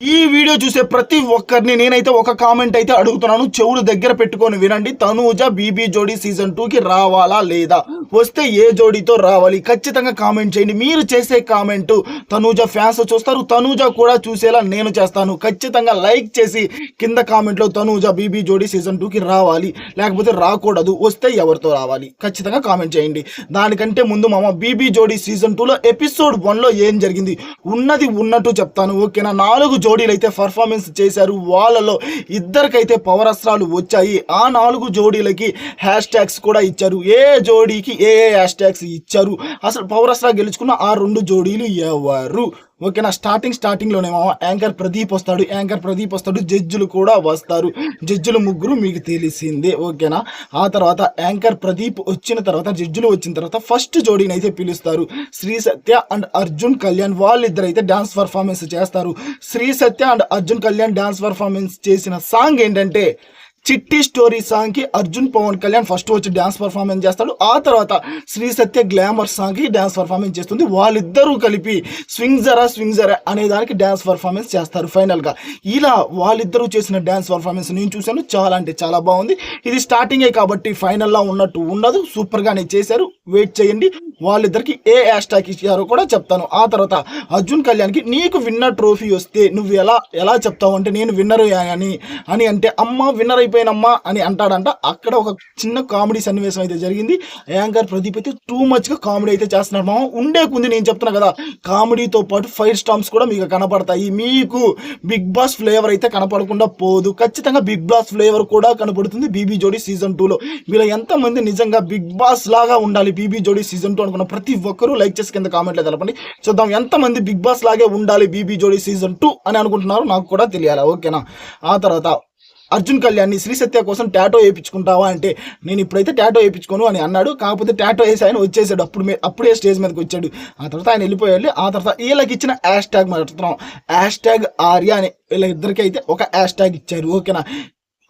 ఈ వీడియో చూసే ప్రతి ఒక్కరిని నేనైతే ఒక కామెంట్ అయితే అడుగుతున్నాను. చెవులు దగ్గర పెట్టుకొని వినండి. Tanuja BB Jodi season two కి రావాలా లేదా? వస్తే ఏ జోడీతో రావాలి? ఖచ్చితంగా కామెంట్ చేయండి. మీరు చేసే కామెంట్ తనూజ ఫ్యాన్స్ చూస్తారు. తనూజ కూడా చూసేలా నేను చేస్తాను. ఖచ్చితంగా లైక్ చేసి కింద కామెంట్లో Tanuja BB Jodi season two కి రావాలి. లేకపోతే రాకూడదు. వస్తే ఎవరితో రావాలి? ఖచ్చితంగా కామెంట్ చేయండి. దానికంటే ముందు మామ బీబీ జోడీ సీజన్ టూలో ఎపిసోడ్ వన్లో ఏం జరిగింది? ఉన్నది ఉన్నట్టు చెప్తాను. ఓకేనా? నాలుగు జోడీలు అయితే పర్ఫార్మెన్స్ చేశారు. వాళ్ళలో ఇద్దరికైతే పవర్ అస్త్రాలు వచ్చాయి. ఆ నాలుగు జోడీలకి హ్యాష్ ట్యాగ్స్ కూడా ఇచ్చారు. ఏ జోడీకి ఏ ఏ హ్యాష్ ట్యాగ్స్ ఇచ్చారు? అసలు పవర్ అస్త్రాలు గెలుచుకున్న ఆ రెండు జోడీలు ఎవరు? ఓకేనా? స్టార్టింగ్ స్టార్టింగ్లోనేమో యాంకర్ ప్రదీప్ వస్తాడు. యాంకర్ ప్రదీప్ వస్తాడు. జడ్జిలు కూడా వస్తారు. జడ్జిలు ముగ్గురు మీకు తెలిసిందే. ఓకేనా? ఆ తర్వాత యాంకర్ ప్రదీప్ వచ్చిన తర్వాత జడ్జిలు వచ్చిన తర్వాత ఫస్ట్ జోడీని అయితే పిలుస్తారు. శ్రీ సత్య అండ్ అర్జున్ కళ్యాణ్ వాళ్ళిద్దరు అయితే డాన్స్ పర్ఫార్మెన్స్ చేస్తారు. Sri Satya and Arjun Kalyan dance performance చేసిన సాంగ్ ఏంటంటే చిట్టి స్టోరీ సాంగ్కి అర్జున్ పవన్ కళ్యాణ్ ఫస్ట్ వచ్చి డ్యాన్స్ పర్ఫార్మెన్స్ చేస్తాడు. ఆ తర్వాత శ్రీ సత్య గ్లామర్ సాంగ్కి డ్యాన్స్ పర్ఫార్మెన్స్ చేస్తుంది. వాళ్ళిద్దరూ కలిపి స్వింగ్ జరా స్వింగ్ జరా అనే దానికి డ్యాన్స్ పర్ఫార్మెన్స్ చేస్తారు ఫైనల్గా. ఇలా వాళ్ళిద్దరూ చేసిన డ్యాన్స్ పర్ఫార్మెన్స్ నేను చూశాను. చాలా అంటే చాలా బాగుంది. ఇది స్టార్టింగే కాబట్టి ఫైనల్ లా ఉన్నట్టు ఉండదు. సూపర్ గానే చేశారు. వెయిట్ చేయండి. వాళ్ళిద్దరికి ఏ హ్యాష్టాగ్ ఇచ్చారో కూడా చెప్తాను. ఆ తర్వాత అర్జున్ కళ్యాణ్కి నీకు విన్నర్ ట్రోఫీ వస్తే నువ్వు ఎలా ఎలా చెప్తావు అంటే నేను విన్నర్ అని అని అంటే అమ్మ విన్నర్ అయిపోయినమ్మా అని అంటాడంట. అక్కడ ఒక చిన్న కామెడీ సన్నివేశం అయితే జరిగింది. యాంకర్ ప్రదీప్ అయితే టూ మచ్గా కామెడీ అయితే చేస్తున్నాడు. మామ ఉండే కుంది నేను చెప్తున్నా కదా కామెడీతో పాటు ఫైర్ స్టామ్స్ కూడా మీకు కనపడతాయి. మీకు బిగ్ బాస్ ఫ్లేవర్ అయితే కనపడకుండా పోదు. ఖచ్చితంగా బిగ్ బాస్ ఫ్లేవర్ కూడా కనపడుతుంది బీబీ జోడీ సీజన్ టూలో మీరు ఎంతమంది నిజంగా బిగ్ బాస్ లాగా ఉండాలి బీబీ జోడీ సీజన్ టూ అనుకున్న ప్రతి ఒక్కరూ లైక్ చేసి కింద కామెంట్లో తెలపండి. చూద్దాం ఎంతమంది బిగ్ బాస్ లాగే ఉండాలి బీబీ జోడీ సీజన్ టూ అని అనుకుంటున్నారు నాకు కూడా తెలియాలి. ఓకేనా? ఆ తర్వాత అర్జున్ కళ్యాణ్ని శ్రీ సత్య కోసం టాటో వేయించుకుంటావా అంటే నేను ఇప్పుడైతే టాటో వేయించుకోను అని అన్నాడు. కాకపోతే టాటో వేసి ఆయన వచ్చేసాడు. అప్పుడు అప్పుడే స్టేజ్ మీదకి వచ్చాడు. ఆ తర్వాత ఆయన వెళ్ళిపోయాడు. ఆ తర్వాత వీళ్ళకి ఇచ్చిన హ్యాష్ ట్యాగ్ మాట్లాడుతున్నాం. హ్యాష్ ట్యాగ్ ఆర్య అని వీళ్ళిద్దరికి అయితే ఒక హ్యాష్ ట్యాగ్ ఇచ్చారు. ఓకేనా?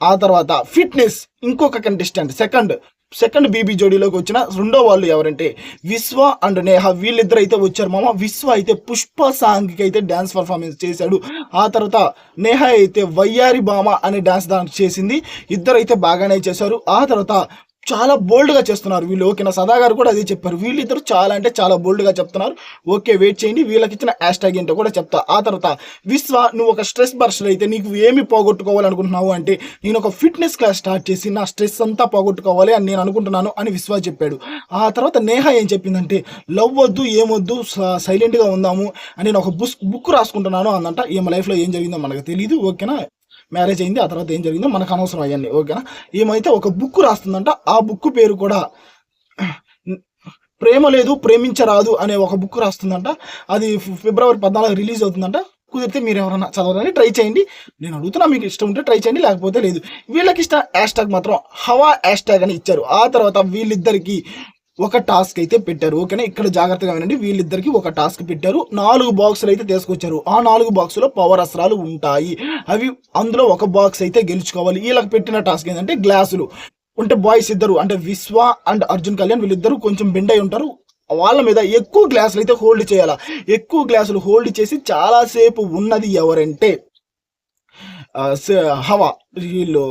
ఆ తర్వాత ఫిట్నెస్ ఇంకొక కంటెస్టెంట్ సెకండ్ సెకండ్ బీబీ జోడీలోకి వచ్చిన రెండో వాళ్ళు ఎవరంటే విశ్వ అండ్ నేహ. వీళ్ళిద్దరు అయితే వచ్చారు మామ. విశ్వ అయితే పుష్ప సాంగ్కి అయితే డ్యాన్స్ పర్ఫార్మెన్స్ చేశాడు. ఆ తర్వాత నేహ అయితే వయ్యారి బామ అనే డ్యాన్స్ దానికి చేసింది. ఇద్దరు అయితే బాగానే చేశారు. ఆ తర్వాత చాలా బోల్డ్గా చేస్తున్నారు వీళ్ళు. ఓకేనా సదా గారు కూడా అదే చెప్పారు. వీళ్ళిద్దరు చాలా అంటే చాలా బోల్డ్గా చెప్తున్నారు. ఓకే వెయిట్ చేయండి. వీళ్ళకి ఇచ్చిన హ్యాష్ ట్యాగ్ ఏంటో కూడా చెప్తా. ఆ తర్వాత విశ్వ నువ్వు ఒక స్ట్రెస్ బర్స్ట్ అయితే నీకు ఏమి పోగొట్టుకోవాలనుకుంటున్నావు అంటే నేను ఒక ఫిట్నెస్ క్లాస్ స్టార్ట్ చేసి నా స్ట్రెస్ అంతా పోగొట్టుకోవాలి అని నేను అనుకుంటున్నాను అని విశ్వ చెప్పాడు. ఆ తర్వాత నేహ ఏం చెప్పిందంటే లవ్ వద్దు ఏమొద్దు స- సైలెంట్గా ఉందాము అని నేను ఒక బుక్ బుక్ రాసుకుంటున్నాను అందంట ఈమె లైఫ్లో ఏం జరిగిందో మనకు తెలియదు ఓకేనా? మ్యారేజ్ అయింది ఆ తర్వాత ఏం జరిగిందో మనకు అనవసరం అవన్నీ ఓకేనా? ఏమైతే ఒక బుక్ రాస్తుందంట ఆ బుక్ పేరు కూడా ప్రేమ లేదు ప్రేమించరాదు అనే ఒక బుక్ రాస్తుందంట. అది ఫిబ్రవరి పద్నాలుగు రిలీజ్ అవుతుందంట. కుదిరితే మీరు ఎవరైనా చదవాలని ట్రై చేయండి. నేను అడుగుతున్నా మీకు ఇష్టం ఉంటే ట్రై చేయండి లేకపోతే లేదు. వీళ్ళకి ఇష్టం హ్యాష్ ట్యాగ్ మాత్రం హవా హ్యాష్ ట్యాగ్ అని ఇచ్చారు. ఆ తర్వాత వీళ్ళిద్దరికి ఒక టాస్క్ అయితే పెట్టారు. ఓకేనా? ఇక్కడ జాగ్రత్తగా వినండి. వీళ్ళిద్దరికి ఒక టాస్క్ పెట్టారు. నాలుగు బాక్సులు అయితే తీసుకొచ్చారు. ఆ నాలుగు బాక్సులో పవర్ అస్త్రాలు ఉంటాయి. అవి అందులో ఒక బాక్స్ అయితే గెలుచుకోవాలి. వీళ్ళకి పెట్టిన టాస్క్ ఏంటంటే గ్లాసులు. అంటే బాయ్స్ ఇద్దరు అంటే విశ్వ అండ్ అర్జున్ కళ్యాణ్ వీళ్ళిద్దరు కొంచెం బెండ్ అయి ఉంటారు. వాళ్ళ మీద ఎక్కువ గ్లాసులు అయితే హోల్డ్ చేయాలా? ఎక్కువ గ్లాసులు హోల్డ్ చేసి చాలాసేపు ఉన్నది ఎవరంటే హవా. వీళ్ళు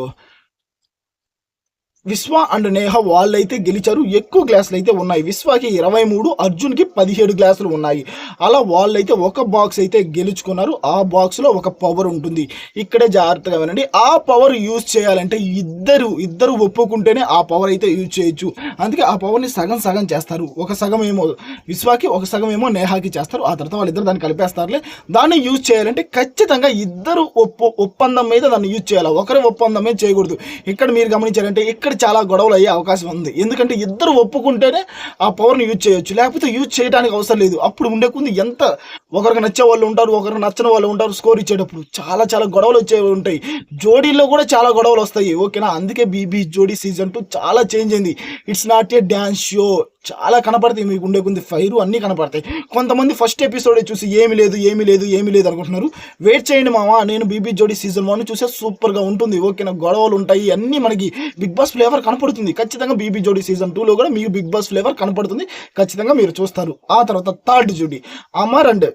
విశ్వ అండ్ నేహ వాళ్ళైతే గెలిచారు. ఎక్కువ గ్లాసులు అయితే ఉన్నాయి. విశ్వకి ఇరవై మూడు అర్జున్కి పదిహేడు గ్లాసులు ఉన్నాయి. అలా వాళ్ళైతే ఒక బాక్స్ అయితే గెలుచుకున్నారు. ఆ బాక్స్లో ఒక పవర్ ఉంటుంది. ఇక్కడే జాగ్రత్తగా వినండి. ఆ పవర్ యూజ్ చేయాలంటే ఇద్దరు ఇద్దరు ఒప్పుకుంటేనే ఆ పవర్ అయితే యూజ్ చేయొచ్చు. అందుకే ఆ పవర్ని సగం సగం చేస్తారు. ఒక సగం ఏమో విశ్వాకి ఒక సగం ఏమో నేహాకి చేస్తారు. ఆ తర్వాత వాళ్ళిద్దరు దాన్ని కలిపేస్తారులే. దాన్ని యూజ్ చేయాలంటే ఖచ్చితంగా ఇద్దరు ఒప్పు ఒప్పందం మీద దాన్ని యూజ్ చేయాలి. ఒకరి ఒప్పందం మీద చేయకూడదు. ఇక్కడ మీరు గమనించారంటే ఇక్కడ చాలా గొడవలు అయ్యే అవకాశం ఉంది. ఎందుకంటే ఇద్దరు ఒప్పుకుంటేనే ఆ పవర్ని యూజ్ చేయొచ్చు. లేకపోతే యూజ్ చేయడానికి అవసరం లేదు. అప్పుడు ఉండే కొంది ఎంత ఒకరికి నచ్చే వాళ్ళు ఉంటారు ఒకరికి నచ్చని వాళ్ళు ఉంటారు స్కోర్ ఇచ్చేటప్పుడు చాలా చాలా గొడవలు వచ్చే ఉంటాయి. జోడీల్లో కూడా చాలా గొడవలు వస్తాయి ఓకేనా? అందుకే బీబీ జోడీ సీజన్ టూ చాలా చేంజ్ అయింది. It's not a dance show చాలా కనపడతాయి మీకు ఉండే కొంది ఫైరు అన్నీ కనపడతాయి. కొంతమంది ఫస్ట్ ఎపిసోడే చూసి ఏమి లేదు ఏమి లేదు ఏమి లేదు అనుకుంటున్నారు. వెయిట్ చేయండి మామ నేను బీబీ జోడీ సీజన్ వన్ చూసే సూపర్గా ఉంటుంది ఓకేనా? గొడవలు ఉంటాయి అన్నీ మనకి బిగ్ బాస్ ఫ్లేవర్ కనపడుతుంది. ఖచ్చితంగా బీబీ జోడీ సీజన్ టూలో కూడా మీకు బిగ్ బాస్ ఫ్లేవర్ కనపడుతుంది. ఖచ్చితంగా మీరు చూస్తారు. ఆ తర్వాత థర్డ్ జోడీ అమర్ అండ్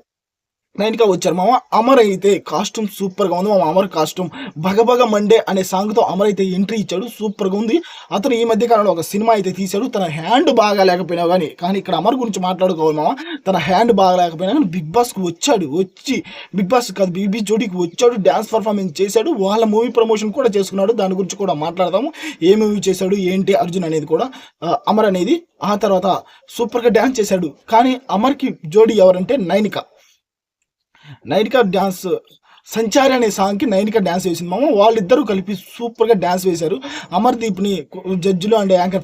నైన్గా వచ్చారు. మామ అమర్ అయితే కాస్ట్యూమ్ సూపర్గా ఉంది. మామ అమర్ కాస్ట్యూమ్ బగబగ మండే అనే సాంగ్తో అమర్ అయితే ఎంట్రీ ఇచ్చాడు. సూపర్గా ఉంది. అతను ఈ మధ్య కాలంలో ఒక సినిమా అయితే తీశాడు. తన హ్యాండ్ బాగా లేకపోయినా కానీ కానీ ఇక్కడ అమర్ గురించి మాట్లాడుకోవాలి మామ. తన హ్యాండ్ బాగా లేకపోయినా కానీ బిగ్ బాస్కి వచ్చాడు. వచ్చి బిగ్ బాస్ కాదు బీబీ జోడీకి వచ్చాడు. డ్యాన్స్ పర్ఫార్మెన్స్ చేశాడు. వాళ్ళ మూవీ ప్రమోషన్ కూడా చేసుకున్నాడు. దాని గురించి కూడా మాట్లాడదాము. ఏ మూవీ చేశాడు? ఏంటి? అర్జున్ అనేది కూడా అమర్ అనేది ఆ తర్వాత సూపర్గా డ్యాన్స్ చేశాడు. కానీ అమర్కి జోడీ ఎవరంటే నైనిక. నైనికా డ్యాన్స్ సంచారి అనే సాంగ్కి నైనిక డ్యాన్స్ వేసింది. మామ వాళ్ళిద్దరూ కలిపి సూపర్గా డ్యాన్స్ వేశారు. అమర్దీప్ని జడ్జిలో అండ్ యాంకర్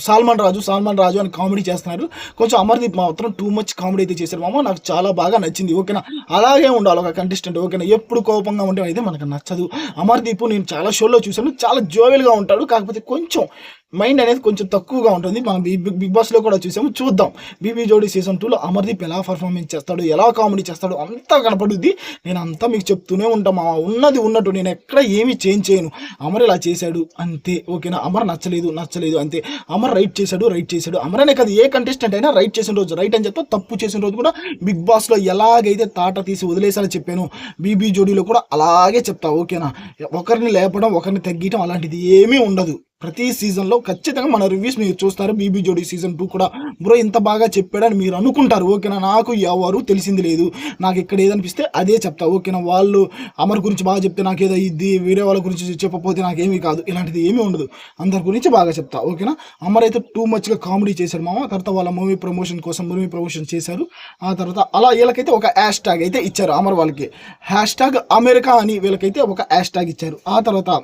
సాల్మాన్ రాజు సాల్మాన్ రాజు అని కామెడీ చేస్తున్నారు. కొంచెం అమర్దీప్ మాత్రం టూ మచ్ కామెడీ అయితే చేశారు. మామ నాకు చాలా బాగా నచ్చింది. ఓకేనా? అలాగే ఉండాలి ఒక కంటెస్టెంట్ ఓకేనా? ఎప్పుడు కోపంగా ఉంటే అయితే మనకు నచ్చదు. అమర్దీప్ నేను చాలా షోలో చూశాను. చాలా జోవెల్గా ఉంటాడు. కాకపోతే కొంచెం మైండ్ అనేది కొంచెం తక్కువగా ఉంటుంది. మనం బిగ్ బిగ్ బాస్లో కూడా చూసాము. చూద్దాం. బీబీ జోడీ సీజన్ టూలో అమర్దీప్ ఎలా పర్ఫార్మెన్స్ చేస్తాడు ఎలా కామెడీ చేస్తాడు అంతా కనపడుద్ది. నేను అంతా మీకు చెప్తూనే ఉంటాం. మా ఉన్నది ఉన్నట్టు నేను ఎక్కడ ఏమీ చేంజ్ చేయను. అమర్ ఇలా చేశాడు అంతే. ఓకేనా? అమర్ నచ్చలేదు నచ్చలేదు అంతే. అమర్ రైట్ చేశాడు రైట్ చేశాడు. అమర్ అనే కదా ఏ కంటెస్టెంట్ అయినా రైట్ చేసిన రోజు రైట్ అని చెప్తా తప్పు చేసిన రోజు కూడా బిగ్ బాస్లో ఎలాగైతే తాట తీసి వదిలేసానని చెప్పాను. బీబీ జోడీలో కూడా అలాగే చెప్తా. ఓకేనా? ఒకరిని లేపడం ఒకరిని తగ్గించడం అలాంటిది ఏమీ ఉండదు. ప్రతి సీజన్లో ఖచ్చితంగా మన రివ్యూస్ మీరు చూస్తారు. బీబీ జోడీ సీజన్ టూ కూడా బ్రో ఇంత బాగా చెప్పాడని మీరు అనుకుంటారు. ఓకేనా? నాకు ఎవరు తెలిసింది లేదు. నాకు ఇక్కడ ఏదనిపిస్తే అదే చెప్తా. ఓకేనా? వాళ్ళు అమర్ గురించి బాగా చెప్తే నాకు ఏదో ఇది వేరే వాళ్ళ గురించి చెప్పకపోతే నాకేమీ కాదు. ఇలాంటిది ఏమీ ఉండదు. అందరి గురించి బాగా చెప్తా. ఓకేనా? అమర్ అయితే టూ మచ్గా కామెడీ చేశారు మామ. తర్వాత వాళ్ళ మూవీ ప్రమోషన్ కోసం మూవీ ప్రమోషన్ చేశారు. ఆ తర్వాత అలా వీళ్ళకైతే ఒక హ్యాష్ ట్యాగ్ అయితే ఇచ్చారు అమర్ వాళ్ళకి. హ్యాష్ ట్యాగ్ అమెరికా అని వీళ్ళకైతే ఒక హ్యాష్ ట్యాగ్ ఇచ్చారు. ఆ తర్వాత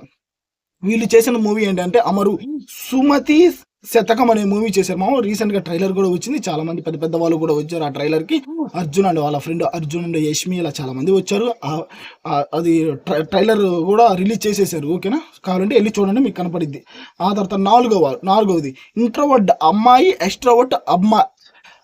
వీళ్ళు చేసిన మూవీ ఏంటంటే అమరు సుమతి శతకం అనే మూవీ చేశారు. మామ రీసెంట్గా ట్రైలర్ కూడా వచ్చింది. చాలా మంది పెద్ద పెద్ద వాళ్ళు కూడా వచ్చారు ఆ ట్రైలర్కి. అర్జున్ అండ్ వాళ్ళ ఫ్రెండ్ అర్జున్ అండ్ యష్మి ఇలా చాలా మంది వచ్చారు. అది ట్రై- ట్రైలర్ కూడా రిలీజ్ చేసేసారు. ఓకేనా కావాలంటే వెళ్ళి చూడండి మీకు కనపడిద్ది. ఆ తర్వాత నాలుగవ నాలుగవది. ఇంట్రోవర్డ్ అమ్మాయి ఎక్స్ట్రోవర్ట్ అమ్మా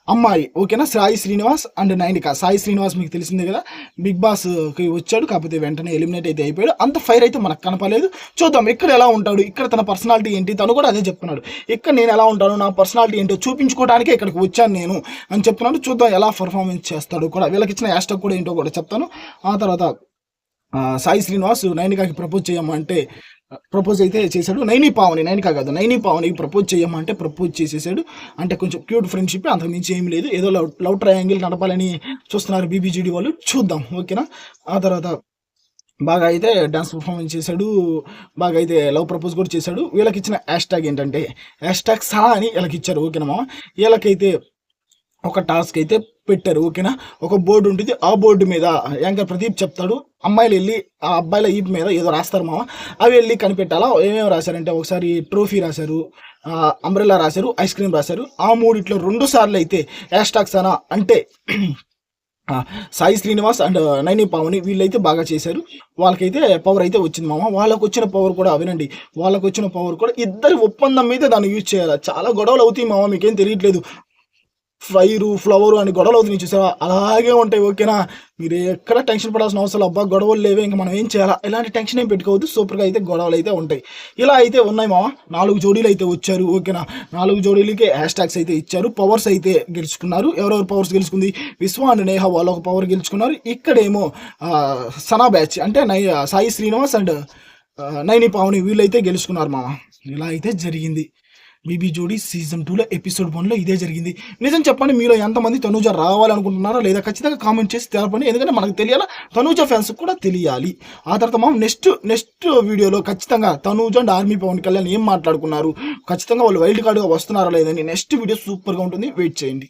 అమ్మాయి ఓకేనా? సాయి శ్రీనివాస్ అండ్ నైనిక. సాయి శ్రీనివాస్ మీకు తెలిసిందే కదా? బిగ్ బాస్కి వచ్చాడు కాకపోతే వెంటనే ఎలిమినేట్ అయితే అయిపోయాడు. అంత ఫైర్ అయితే మనకు కనపలేదు చూద్దాం ఇక్కడ ఎలా ఉంటాడు? ఇక్కడ తన పర్సనాలిటీ ఏంటి? తను కూడా అదే చెప్తున్నాడు. ఇక్కడ నేను ఎలా ఉంటాను? నా పర్సనాలిటీ ఏంటో చూపించుకోవడానికే ఇక్కడికి వచ్చాను నేను అని చెప్తున్నాడు. చూద్దాం ఎలా పర్ఫార్మెన్స్ చేస్తాడు కూడా. వీళ్ళకి ఇచ్చిన హ్యాష్ కూడా ఏంటో కూడా చెప్తాను. ఆ తర్వాత సాయి శ్రీనివాస్ నైనికాకి ప్రపోజ్ చేయమంటే ప్రపోజ్ అయితే చేశాడు. నైని పావని నైనికా కాదు నైని పావనికి ప్రపోజ్ చేయమంటే ప్రపోజ్ చేసేసాడు. అంటే కొంచెం క్యూట్ ఫ్రెండ్షిప్ అంత మించి ఏం లేదు. ఏదో లవ్ లవ్ ట్రయాంగిల్ నడపాలని చూస్తున్నారు బీబీజీడీ వాళ్ళు. చూద్దాం ఓకేనా ఆ తర్వాత బాగా అయితే డాన్స్ పర్ఫార్మెన్స్ చేశాడు. బాగా అయితే లవ్ ప్రపోజ్ కూడా చేశాడు. వీళ్ళకి ఇచ్చిన హ్యాష్ ట్యాగ్ ఏంటంటే హ్యాష్ ట్యాగ్ సా అని వీళ్ళకి ఇచ్చారు. ఓకేనా మామ? వీళ్ళకైతే ఒక టాస్క్ అయితే పెట్టారు ఓకేనా? ఒక బోర్డు ఉంటుంది ఆ బోర్డు మీద యాంకర్ ప్రదీప్ చెప్తాడు. అమ్మాయిలు వెళ్ళి ఆ అబ్బాయిల ఈప్ మీద ఏదో రాస్తారు మామ. అవి వెళ్ళి కనిపెట్టాలా? ఏమేమి రాశారంటే ఒకసారి ట్రోఫీ రాశారు అంబ్రెల్లా రాశారు ఐస్ క్రీమ్ రాశారు. ఆ మూడిట్లో రెండు సార్లు అయితే హ్యాష్ అంటే సాయి శ్రీనివాస్ అండ్ నైని పావని వీళ్ళైతే బాగా చేశారు. వాళ్ళకైతే పవర్ అయితే వచ్చింది మామ. వాళ్ళకు వచ్చిన పవర్ కూడా వినండి వాళ్ళకి వచ్చిన పవర్ కూడా ఇద్దరి ఒప్పందం మీద దాన్ని యూజ్ చేయాలి? చాలా గొడవలు అవుతాయి మామ మీకేం తెలియట్లేదు. ఫైరు ఫ్లవరు అని గొడవలు అవుతున్నాయి చూసావా? అలాగే ఉంటాయి ఓకేనా? మీరు ఎక్కడ టెన్షన్ పడాల్సిన అవసరం అబ్బా గొడవలు లేవే ఇంకా మనం ఏం చేయాలా? ఇలాంటి టెన్షన్ ఏం పెట్టుకోవద్దు. సూపర్గా అయితే గొడవలు అయితే ఉంటాయి. ఇలా అయితే ఉన్నాయి మామ. నాలుగు జోడీలు అయితే వచ్చారు ఓకేనా? నాలుగు జోడీలకి హ్యాష్ ట్యాగ్స్ అయితే ఇచ్చారు. పవర్స్ అయితే గెలుచుకున్నారు. ఎవరెవరు పవర్స్ గెలుచుకుంది? విశ్వ అండ్ నేహ వాళ్ళు ఒక పవర్ గెలుచుకున్నారు. ఇక్కడేమో సనా బ్యాచ్ అంటే నై సాయి శ్రీనివాస్ అండ్ ఆ, నైని పావని వీళ్ళైతే గెలుచుకున్నారు మామ. ఇలా అయితే జరిగింది. బీబీ జోడీ సీజన్ టూలో ఎపిసోడ్ వన్లో ఇదే జరిగింది. నిజం చెప్పండి మీలో ఎంతమంది తనూజ రావాలనుకుంటున్నారో లేదా ఖచ్చితంగా కామెంట్ చేసి తెలపండి. ఎందుకంటే మనకు తెలియాలా తనూజ ఫ్యాన్స్ కూడా తెలియాలి. ఆ తర్వాత మనం నెక్స్ట్ నెక్స్ట్ వీడియోలో ఖచ్చితంగా తనూజ అండ్ ఆర్మీ పవన్ కళ్యాణ్ ఏం మాట్లాడుకున్నారు? ఖచ్చితంగా వాళ్ళు వైల్డ్ కార్డుగా వస్తున్నారా లేదని నెక్స్ట్ వీడియో సూపర్గా ఉంటుంది. వెయిట్ చేయండి.